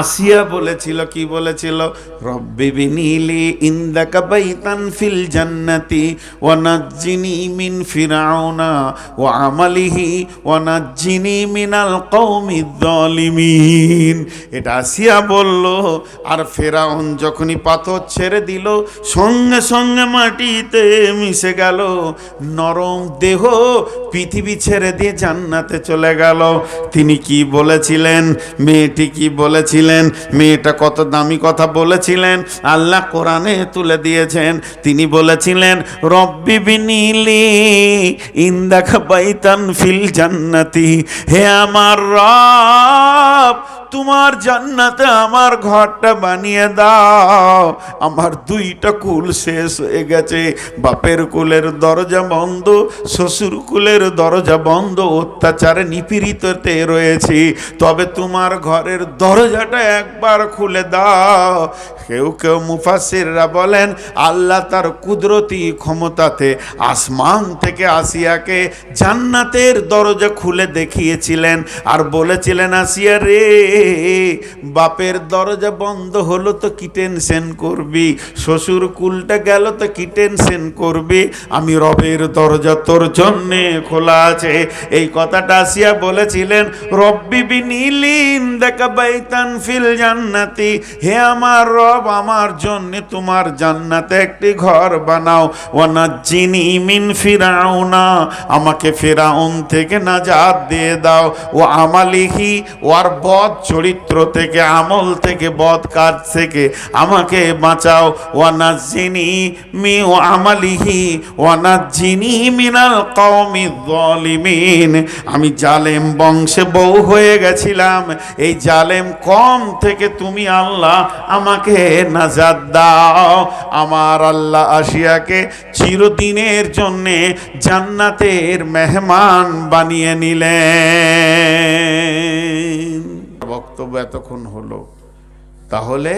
আসিয়া বলেছিল, কি বলেছিল? রব্বি বিনিলি ইন্দাকা বাইতান ফিল জান্নাতি ওয়া নাজ্জিনি মিন ফিরাউনা ওয়া আমালিহি ওয়া নাজ্জিনি মিনাল কওমিদ জালিমিন এটা আসিয়া বলল, আর ফেরাউন যখনই পাথর ছেড়ে দিল, সঙ্গে সঙ্গে মাটিতে মিশে গেল, নরম দেহ পৃথিবী ছেড়ে দিয়ে জান্নাতে চলে গেল। তিনি কি বলেছিলেন? মেয়েটি কি বলেছিলেন, মেয়েটা কত দামি কথা বলেছিলেন, আল্লাহ কোরআনে তুলে দিয়েছেন। তিনি বলেছিলেন, রব্বি বিনিলি ইন্দাখ বাইতান ফিল জান্নাতি, হে আমার রব তোমার জান্নাতে আমার ঘরটা বানিয়ে দাও। আমার দুইটা কুল শেষ হয়ে গেছে। বাপের কুলের দরজা বন্ধ, শ্বশুর কুলের দরজা বন্ধ, অত্যাচারে নিপীড়িততে রয়েছি। তবে তোমার ঘরের দরজাটা একবার খুলে দাও। কেউ কেউ মুফাসিররা বলেন, আল্লাহ তার কুদরতি ক্ষমতাতে আসমান থেকে আসিয়াকে জান্নাতের দরজা খুলে দেখিয়েছিলেন। আর বলেছিলেন, আসিয়া রে বাপের দরজা বন্ধ হলো তো কি টেনশন করবি? শ্বশুর কুলটা গেল তো কি টেনশন করবি? আমি রবের দরজা তোর জন্যে খোলা আছে। এই কথাটা আসিয়া বলেছিলেন, রব্বি বিনীলিন দেখা বাইতান ফিল জান্নাতি। হে আমার রব, আমার জন্যে তোমার জান্নাতে একটি ঘর বানাও। ওয়ানাজ্জিনি মিন ফিরাউনা, আমাকে ফিরাউন থেকে নাজাত দিয়ে দাও। ও আমালিহি ওর বদ চরিত্র থেকে, আমল থেকে, বদ কাজ থেকে আমাকে বাঁচাও। ওয়ানাজ্জিনি মি ও আমালিহি, ওয়ানাজ্জিনি মিনাল কওমি যালিমিন আমি জালেম বংশে বউ হয়ে গেছিলাম। এই জালেম কম থেকে তুমি আল্লাহ আমাকে নাজাদ দাও। আমার আল্লাহ আসিয়াকে চিরদিনের জন্যে জান্নাতের মেহমান বানিয়ে নিলেন। বক্তব্য এতক্ষণ হলো। তাহলে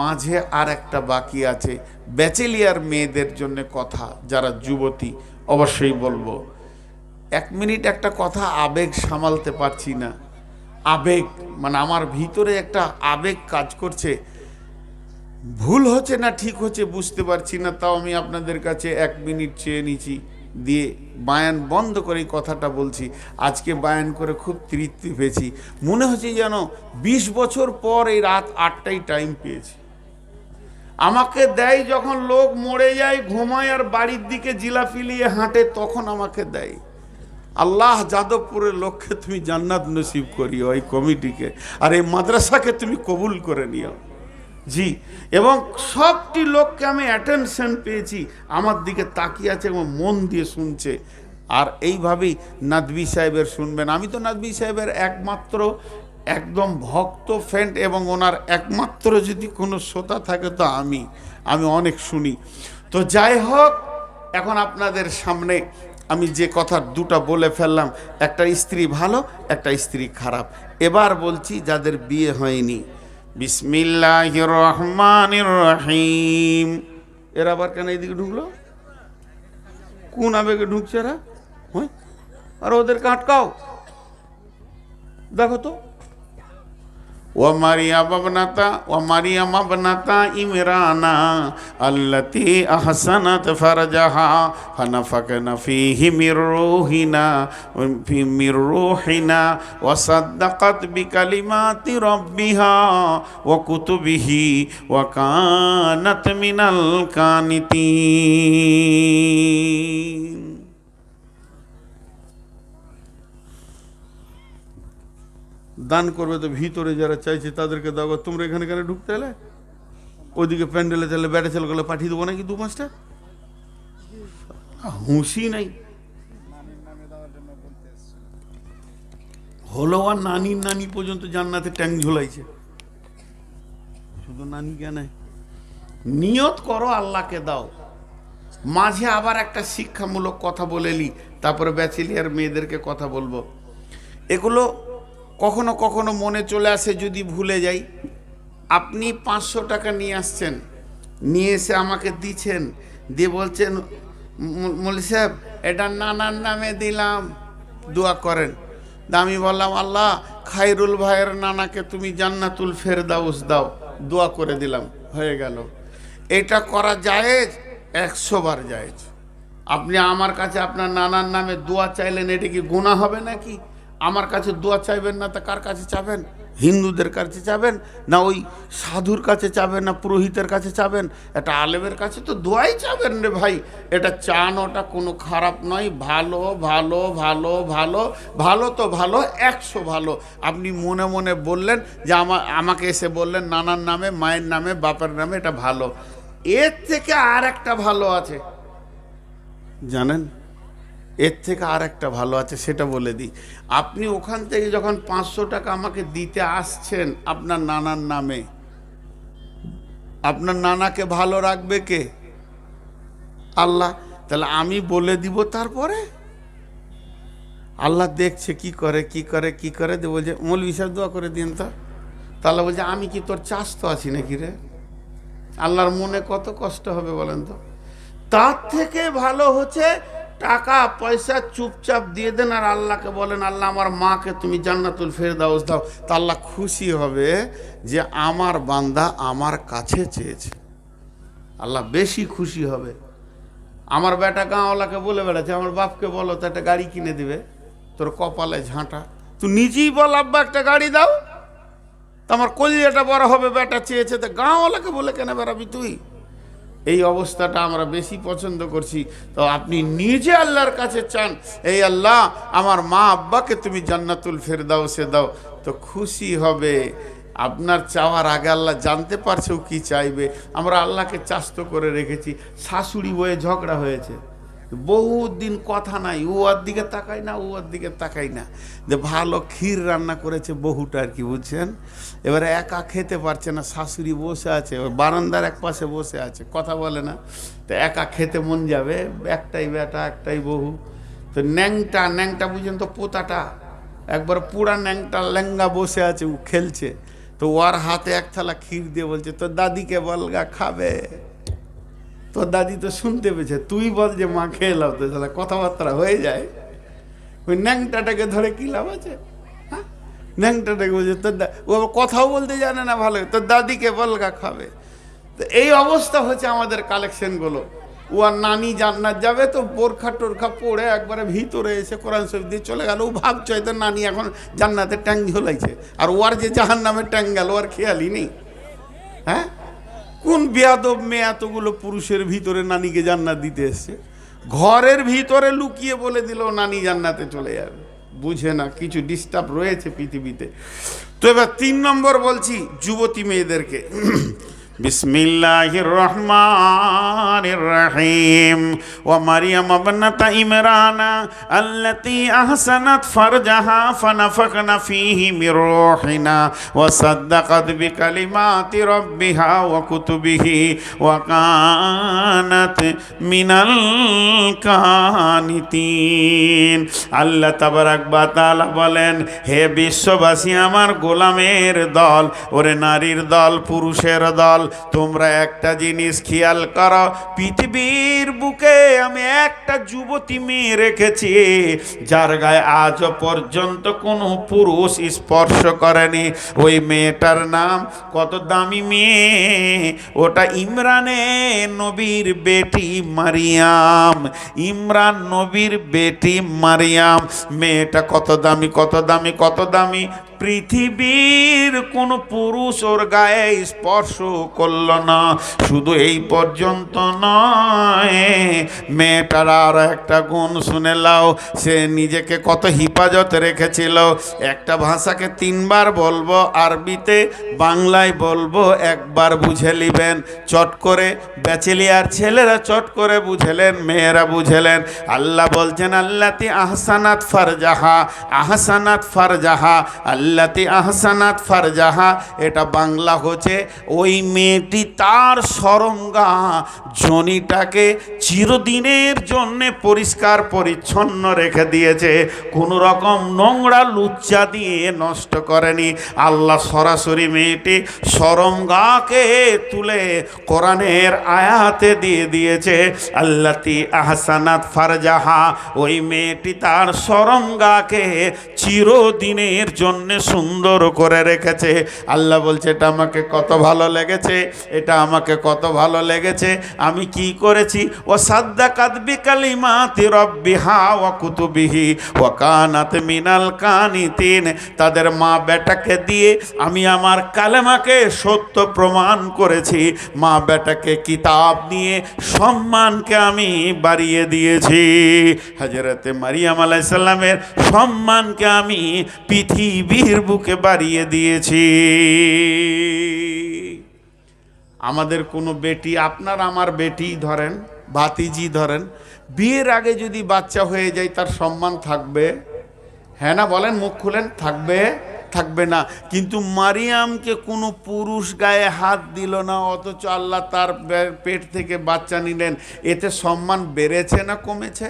মাঝে আর একটা বাকি আছে। ব্যাচেলিয়ার মেয়েদের জন্য কথা, যারা যুবতী, অবশ্যই বলব। এক মিনিট একটা কথা আবেগ সামালতে পারছি না। আবেগ মানে আমার ভিতরে একটা আবেগ কাজ করছে। ভুল হচ্ছে না ঠিক হচ্ছে বুঝতে পারছি না, তাও আমি আপনাদের কাছে এক মিনিট চেয়ে নিছি দিয়ে বায়ান বন্ধ করে এই কথাটা বলছি। আজকে বায়ান করে খুব তৃপ্তি পেয়েছি। মনে হচ্ছে যেন বিশ বছর পর এই রাত আটটাই টাইম পেয়েছি। আমাকে দেয় যখন লোক মরে যায়, ঘুমায় আর বাড়ির দিকে জিলাপি নিয়ে হাঁটে, তখন আমাকে দেয়। আল্লাহ যাদবপুরের লক্ষ্যে তুমি জান্নাত নসিব করিও এই কমিটিকে। আর এই মাদ্রাসাকে তুমি কবুল করে নিও। জি, এবং সবটি লোককে আমি অ্যাটেনশন পেয়েছি। আমার দিকে তাকিয়ে আছে এবং মন দিয়ে শুনছে। আর এইভাবেই নাদবি সাহেবের শুনবেন। আমি তো নাদবি সাহেবের একমাত্র একদম ভক্ত ফ্রেন্ড এবং ওনার একমাত্র যদি কোনো শ্রোতা থাকে তো আমি আমি অনেক শুনি। তো যাই হোক, এখন আপনাদের সামনে আমি যে কথা দুটা বলে ফেললাম, একটা স্ত্রী ভালো, একটা স্ত্রী খারাপ। এবার বলছি যাদের বিয়ে হয়নি। বিসমিল্লাহ রহমান রহিম এরা আবার কেন এইদিকে ঢুকলো? কোন আবেগে ঢুকছে এরা? হ্যাঁ? আর ওদেরকে আটকাও দেখো তো। ومريم ابنتا ومريم ابنتا إمرانا التي أحسنت فرجها فنفقنا فيه من روحنا من روحنا وصدقت بكلمات ربها وكتبه وكانت من القانتين দান করবে তো ভিতরে যারা চাইছে তাদেরকে দাও। তোমরা এখানে কেন ঢুকতে এলে? ওইদিকে প্যান্ডেলে তাহলে ব্যাটে ছেলেগুলো পাঠিয়ে দেবো নাকি দু পাঁচটা? হুঁশি নাই। হলো আর নানির নানি পর্যন্ত জান্নাতে ট্যাং ঝোলাইছে। শুধু নানি কেন? নিয়ত করো, আল্লাহকে দাও। মাঝে আবার একটা শিক্ষামূলক কথা বলেলি তারপরে ব্যাচেলিয়ার মেয়েদেরকে কথা বলব। এগুলো কখনো কখনো মনে চলে আসে যদি ভুলে যাই। আপনি পাঁচশো টাকা নিয়ে আসছেন, নিয়ে এসে আমাকে দিচ্ছেন, দিয়ে বলছেন মলি সাহেব, এটা নানার নামে দিলাম। দোয়া করেন। আমি বললাম, আল্লাহ খাইরুল ভাইয়ের নানাকে তুমি জান্নাতুল ফেরদাউস দাও। দোয়া করে দিলাম, হয়ে গেল। এটা করা জায়েজ, একশো বার জায়েজ। আপনি আমার কাছে আপনার নানার নামে দোয়া চাইলেন, এটা কি গুণা হবে নাকি? আমার কাছে দোয়া চাইবেন না, তা কার কাছে চাবেন? হিন্দুদের কাছে চাবেন না ওই সাধুর কাছে চাবেন না পুরোহিতের কাছে চাবেন? এটা আলেমের কাছে তো দোয়াই চাবেন রে ভাই। এটা চান ওটা কোনো খারাপ নয়। ভালো ভালো ভালো ভালো ভালো তো ভালো, একশো ভালো। আপনি মনে মনে বললেন যে আমা, আমাকে এসে বললেন, নানার নামে, মায়ের নামে, বাপের নামে এটা ভালো। এর থেকে আর একটা ভালো আছে। জানেন? এর থেকে আর একটা ভালো আছে, সেটা বলে দিই। আপনি ওখান থেকে যখন পাঁচশো টাকা আমাকে দিতে আসছেন আপনার নানার নামে, আপনার নানাকে ভালো রাখবে কে? আল্লাহ, তাহলে আমি বলে দিব তারপরে? আল্লাহ দেখছে কি করে কি করে কি করে বলছে মৌলবি সাহেব দোয়া করে দিন তো। তাহলে বলছে, আমি কি তোর চাষ তো আছি নাকি রে? আল্লাহর মনে কত কষ্ট হবে বলেন তো? তার থেকে ভালো হচ্ছে টাকা, পয়সা চুপচাপ দিয়ে দেন আর আল্লাহকে বলেন, আল্লাহ, আমার মাকে তুমি জান্নাতুল ফেরদাউস দাও। দাও তা আল্লাহ খুশি হবে যে আমার বান্দা আমার কাছে চেয়েছে। আল্লাহ বেশি খুশি হবে। আমার বেটা গাঁওয়ালাকে বলে বেড়াচ্ছে, আমার বাপকে বলো, তো একটা গাড়ি কিনে দিবে, তোর কপালে ঝাঁটা। তুই নিজেই বল, আব্বা, একটা গাড়ি দাও। তা আমার কলিয়াটা বড় হবে, বেটা চেয়েছে। তো গাঁওয়ালাকে বলে, কেন বেড়াবি তুই? এই অবস্থাটা আমরা বেশি পছন্দ করছি। তো আপনি নিজে আল্লাহর কাছে চান, এই আল্লাহ, আমার মা আব্বাকে তুমি জান্নাতুল ফের দাও। সে দাও তো খুশি হবে। আপনার চাওয়ার আগে আল্লাহ জানতে পারছেও কি চাইবে। আমরা আল্লাহকে চাস্ত করে রেখেছি। শাশুড়ি বয়ে ঝগড়া হয়েছে। বহুত দিন কথা নাই ও ওর দিকে তাকাই না ও ওর দিকে তাকাই না। যে ভালো ক্ষীর রান্না করেছে বহুটা আর কি, বুঝছেন? এবারে একা খেতে পারছে না, শাশুড়ি বসে আছে বারান্দার এক পাশে বসে আছে, কথা বলে না। তো একা খেতে মন যাবে, একটাই বেটা, একটাই বহু তো ন্যাংটা ন্যাংটা বুঝেন তো পোতাটা। একবার পুরা ন্যাংটা ল্যাঙ্গা বসে আছে, ও খেলছে। তো ওর হাতে এক থালা ক্ষীর দিয়ে বলছে তো দাদিকে বলগা, খাবে। তোর দাদি তো শুনতে পেয়েছে, তুই বল যে মা খেয়ে লাভ তো, তাহলে কথাবার্তা হয়ে যায়। ওই ন্যাংটাটাকে ধরে কি লাভ আছে? হ্যাঁ? ন্যাংটাটাকে বলছে, তোর ও কথাও বলতে জানে না ভালো তোর দাদিকে বলগা খাবে। তো এই অবস্থা হচ্ছে আমাদের কালেকশনগুলো ও আর নানি জান্নাত যাবে, তো বোরখা টোরখা পড়ে একবারে ভিতরে এসে কোরআন শরীফ দিয়ে চলে গেল। ও ভাবছে তো নানি এখন জান্নাতে ট্যাং ঝোলাইছে। আর ওর যে জাহান নামে ট্যাং গেল আর খেয়ালই নেই। হ্যাঁ? কোন বেয়াদব মেয়ে এতগুলো পুরুষের ভিতরে নানিকে জান্নাত দিতে এসছে? ঘরের ভিতরে লুকিয়ে বলে দিল, নানি জান্নাতে চলে যাবে। বুঝে না, কিছু ডিস্টার্ব রয়েছে পৃথিবীতে। তো এবার তিন নম্বর বলছি, যুবতী মেয়েদেরকে। বিসমিল্লাহির রহমানির রহিম ওয়া মারিয়াম ইবনাতা ইমরানা আল্লাতী আহসানাত ফারজাহা ফানাফাকনা ফীহি মির রূহিনা ওয়া সাদ্দাকাত বিকালিমাতি রাব্বিহা ওয়া কুতুবিহি ওয়া কানাত মিনাল কানিতিন। আল্লাহ তাবারাক বা তাআলা বলেন, হে বিশ্ববাসী, আমার গোলামের দল, ওরে নারীর দল, পুরুষের দল তোমরা একটা জিনিস খেয়াল করো, পৃথিবীর বুকে আমি একটা যুবতী মেয়ে রেখেছি, যার গায়ে আজ পর্যন্ত কোনো পুরুষ স্পর্শ করেনি। ওই মেয়েটার নাম কত দামি মেয়ে, ওটা ইমরানে নবীর বেটি মারিয়াম, ইমরান নবীর বেটি মারিয়াম। মেয়েটা কত দামি কত দামি কত দামি পৃথিবীর কোন পুরুষ ওর গায়ে স্পর্শ করল না। শুধু এই পর্যন্ত নয়, মেয়েটার আর একটা গুণ শুনে লাও সে নিজেকে কত হিফাজত রেখেছিল। একটা ভাষাকে তিনবার বলব, আরবিতে বাংলায় বলব, একবার বুঝে নিবেন। চট করে ব্যাচেলিয়ার ছেলেরা চট করে বুঝেলেন, মেয়েরা বুঝেলেন। আল্লাহ বলছেন, আল্লাতি আহসানাত ফারজাহা আহসানাত ফারজাহা, আল্লাহ আল্লাতে আহসানাত ফারজাহা, এটা বাংলা হচ্ছে, ওই মেয়েটি তার সরঙ্গা জনিটাকে চিরদিনের জন্যে পরিষ্কার পরিচ্ছন্ন রেখে দিয়েছে, কোনো রকম নোংরা লুচ্চা দিয়ে নষ্ট করেনি। আল্লাহ সরাসরি মেয়েটি সরঙ্গাকে তুলে কোরআনের আয়াতে দিয়ে দিয়েছে, আল্লাতি আহসানাত ফারজাহা, ওই মেয়েটি তার সরঙ্গাকে চিরদিনের জন্য সুন্দর করে রেখেছে। আল্লাহ বলছে, এটা আমাকে কত ভালো লেগেছে, এটা আমাকে কত ভালো লেগেছে, আমি কি করেছি? ও সাদ্দা কাদবি কালিমাতি রব্বিহা ওয়া কুতুবিহি, ওয়া কানাত মিনাল কানিতিন। তাদের মা বেটাকে দিয়ে আমি আমার কালেমাকে সত্য প্রমাণ করেছি। মা বেটাকে কিতাব নিয়ে সম্মানকে আমি বাড়িয়ে দিয়েছি। হজরতে মারিয়াম আলাইসাল্লামের সম্মানকে আমি পৃথিবীর বুকে বাড়িয়ে দিয়েছি। আমাদের কোনো বেটি, আপনার আমার বেটি ধরেন, ভাতিজি ধরেন, বিয়ের আগে যদি বাচ্চা হয়ে যায়, তার সম্মান থাকবে। হ্যাঁ না, বলেন, মুখ খুলেন, থাকবে থাকবে না। কিন্তু মারিয়ামকে কোনো পুরুষ গায়ে হাত দিল না, অথচ আল্লাহ তার পেট থেকে বাচ্চা নিলেন। এতে সম্মান বেড়েছে না কমেছে?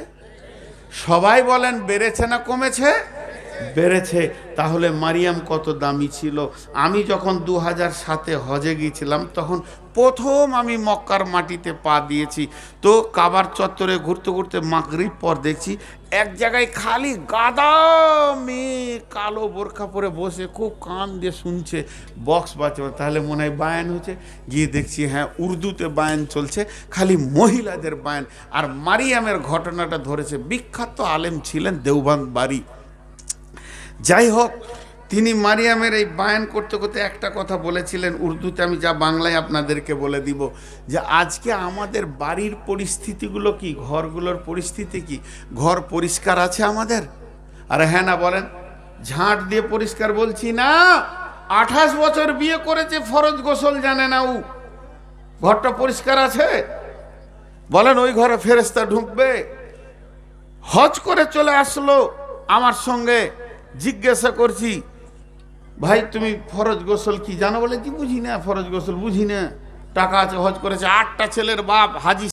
সবাই বলেন, বেড়েছে না কমেছে? বেড়েছে, তাহলে মারিয়াম কত দামি ছিল? আমি যখন দু হাজার সাতে হজে গিয়েছিলাম, তখন প্রথম আমি মক্কার মাটিতে পা দিয়েছি। তো কাবার চত্বরে ঘুরতে ঘুরতে মাগরিব পর দেখছি, এক জায়গায় খালি গাদা মেয়ে কালো বোরখা পরে বসে খুব কান দিয়ে শুনছে, বক্স বাজছে। তাহলে মনে হয় বায়ান হচ্ছে। গিয়ে দেখছি হ্যাঁ উর্দুতে বায়ান চলছে, খালি মহিলাদের বায়ান। আর মারিয়ামের ঘটনাটা ধরেছে বিখ্যাত আলেম ছিলেন দেওবান বাড়ি যাই হোক তিনি মারিয়ামের এই বায়ান করতে করতে একটা কথা বলেছিলেন। উর্দুতে আমি যা বাংলায় আপনাদেরকে বলে দিব যে, আজকে আমাদের বাড়ির পরিস্থিতিগুলো কি? ঘরগুলোর পরিস্থিতি কি? ঘর পরিষ্কার আছে আমাদের? আর হ্যাঁ না, বলেন। ঝাঁট দিয়ে পরিষ্কার বলছি না। আঠাশ বছর বিয়ে করেছে ফরজ গোসল জানে না ও। ঘরটা পরিষ্কার আছে? বলেন, ওই ঘরে ফেরেস্তা ঢুকবে? হজ করে চলে আসলো আমার সঙ্গে। জিজ্ঞাসা করছি, ভাই, তুমি ফরজ গোসল কি জানো বলে? কি বুঝি না, ফরজ গোসল বুঝি না। টাকা আছে, হজ করেছে, আটটা ছেলের বাপ হাজি